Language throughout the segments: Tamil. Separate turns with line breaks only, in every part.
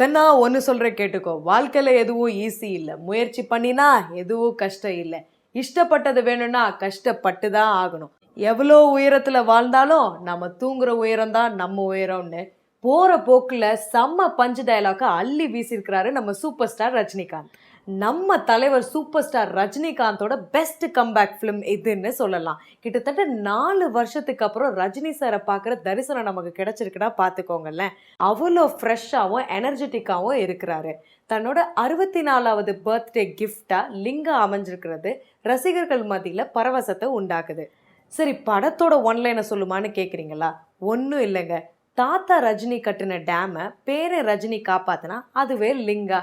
கண்ணா ஒன்று சொல்ற கேட்டுக்கோ. வாழ்க்கையில எதுவும் ஈஸி இல்லை. முயற்சி பண்ணினா எதுவும் கஷ்டம் இல்லை. இஷ்டப்பட்டது வேணும்னா கஷ்டப்பட்டு தான் ஆகணும். எவ்வளோ உயரத்துல வாழ்ந்தாலும் நம்ம தூங்குற உயரம் தான் நம்ம உயரம்னு போற போக்குல செம்ம பஞ்சு டயலாக்கை அள்ளி வீசியிருக்கிறாரு நம்ம சூப்பர் ஸ்டார் ரஜினிகாந்த். நம்ம தலைவர் சூப்பர் ஸ்டார் ரஜினிகாந்தோட பெஸ்ட் கம்பேக் ஃபிலிம் இதுன்னு சொல்லலாம். கிட்டத்தட்ட நாலு வருஷத்துக்கு அப்புறம் ரஜினி சாரை பார்க்குற தரிசனம் நமக்கு கிடைச்சிருக்குன்னா பார்த்துக்கோங்களேன். அவ்வளோ ஃப்ரெஷ்ஷாகவும் எனர்ஜெட்டிக்காகவும் இருக்கிறாரு. தன்னோட அறுபத்தி நாலாவது பர்த்டே கிஃப்டாக லிங்கம் அமைஞ்சிருக்கிறது. ரசிகர்கள் மத்தியில் பரவசத்தை உண்டாக்குது. சரி படத்தோட ஒன்லைனை சொல்லுமான்னு கேட்குறீங்களா ஒன்றும் இல்லைங்க. தாத்தா ரஜினி கட்டின டேமை பேரை ரஜினி காப்பாத்தினா அதுவே லிங்கா.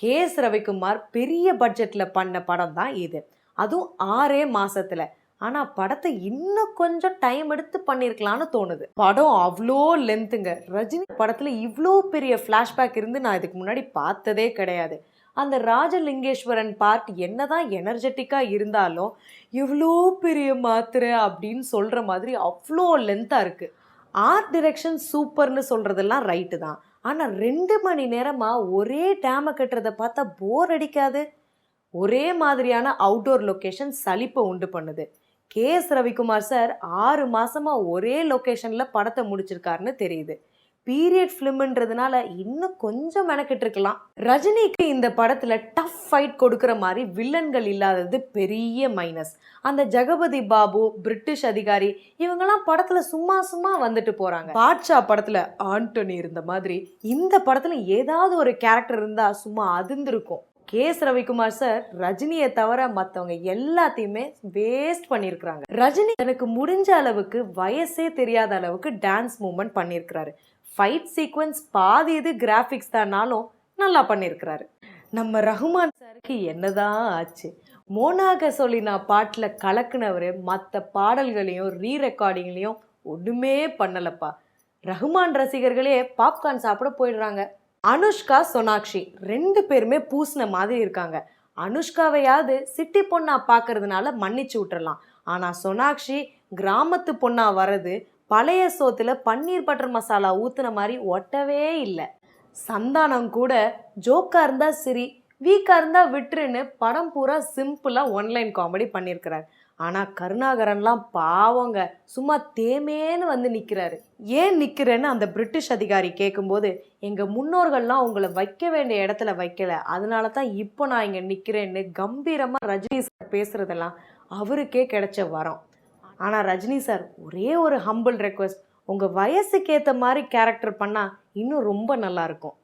கே எஸ் ரவிக்குமார் பெரிய பட்ஜெட்டில் பண்ண படம் தான் இது. அதுவும் ஆறே மாதத்தில் ஆனால் படத்தை இன்னும் கொஞ்சம் டைம் எடுத்து பண்ணியிருக்கலாம்னு தோணுது. படம் அவ்வளோ லென்த்துங்க ரஜினி படத்தில் இவ்வளோ பெரிய ஃப்ளாஷ்பேக் இருந்து நான் இதுக்கு முன்னாடி பார்த்ததே கிடையாது. அந்த ராஜலிங்கேஸ்வரன் பார்ட் என்னதான் எனர்ஜெட்டிக்காக இருந்தாலும் இவ்வளோ பெரிய மாத்திரை அப்படின்னு சொல்கிற மாதிரி அவ்வளோ லென்த்தாக இருக்குது ஆர்ட் டிரெக்ஷன் சூப்பர்னு சொல்கிறதெல்லாம் ரைட்டு தான். ஆனால் ரெண்டு மணி நேரமாக ஒரே டேமை கட்டுறதை பார்த்தா போர் அடிக்காது. ஒரே மாதிரியான அவுட்டோர் லொக்கேஷன் சலிப்பை உண்டு பண்ணுது. கே எஸ் ரவிக்குமார் சார் ஆறு மாதமாக ஒரே லொக்கேஷனில் படத்தை முடிச்சிருக்காருன்னு தெரியுது. பீரியட் ஃபிலிம்ன்றதுனால இன்னும் கொஞ்சம் மெனக்கிட்டு இருக்கலாம் ரஜினிக்கு இந்த படத்தில் டஃப் ஃபைட் கொடுக்குற மாதிரி வில்லன்கள் இல்லாதது பெரிய மைனஸ் அந்த ஜெகபதி பாபு பிரிட்டிஷ் அதிகாரி இவங்கெல்லாம் படத்தில் சும்மா சும்மா வந்துட்டு போறாங்க. பாட்ஷா படத்தில் ஆண்டனி இருந்த மாதிரி இந்த படத்துல ஏதாவது ஒரு கேரக்டர் இருந்தால் சும்மா அதிர்ந்திருக்கும். கேஸ் ரவிக்குமார் சார் ரஜினியை தவிர மற்றவங்க எல்லாத்தையுமே வேஸ்ட் பண்ணியிருக்கிறாங்க. ரஜினி எனக்கு முடிஞ்ச அளவுக்கு வயசே தெரியாத அளவுக்கு டான்ஸ் மூமெண்ட் பண்ணியிருக்கிறாரு. ஃபைட் சீக்வன்ஸ் பாதி இது கிராஃபிக்ஸ் தானாலும் நல்லா பண்ணியிருக்கிறாரு நம்ம ரஹ்மான் சாருக்கு என்னதான் ஆச்சு? மோனாக சொல்லினா பாட்டில் கலக்குனவர் மற்ற பாடல்களையும் ரீ ரெக்கார்டிங்லையும் ஒன்றுமே பண்ணலப்பா. ரஹ்மான் ரசிகர்களே பாப்கார்ன் சாப்பிட போயிடுறாங்க. அனுஷ்கா சோனாக்ஷி ரெண்டு பேருமே பூசின மாதிரி இருக்காங்க. அனுஷ்காவையாவது சிட்டி பொண்ணா பார்க்கறதுனால மன்னிச்சு விட்டுறலாம். ஆனால் சோனாக்ஷி கிராமத்து பொண்ணா வர்றது பழைய சோத்துல பன்னீர் பட்டர் மசாலா ஊத்துன மாதிரி ஒட்டவே இல்லை. சந்தானம் கூட ஜோக்கா இருந்தா சரி வீக்கா இருந்தா விட்டுருன்னு படம் பூரா சிம்பிளா ஒன்லைன் காமெடி பண்ணியிருக்கிறார் ஆனா கருணாகரன்லாம் பாவங்க சும்மா தேமேன்னு வந்து நிக்கிறாரு. ஏன் நிக்கிறேன்னு அந்த பிரிட்டிஷ் அதிகாரி கேட்கும்போது எங்க முன்னோர்கள்லாம் உங்களை வைக்க வேண்டிய இடத்துல வைக்கல. அதனால தான் இப்போ நான் இங்க நிக்கிறேன்னு கம்பீரமா ரஜினி சார் பேசுறதெல்லாம் அவருக்கே கிடைச்ச வரம். ஆனால் ரஜினி சார் ஒரே ஒரு ஹம்பிள் ரெக்வஸ்ட் உங்கள் வயசுக்கேற்ற மாதிரி கேரக்டர் பண்ணால் இன்னும் ரொம்ப நல்லா இருக்கும்.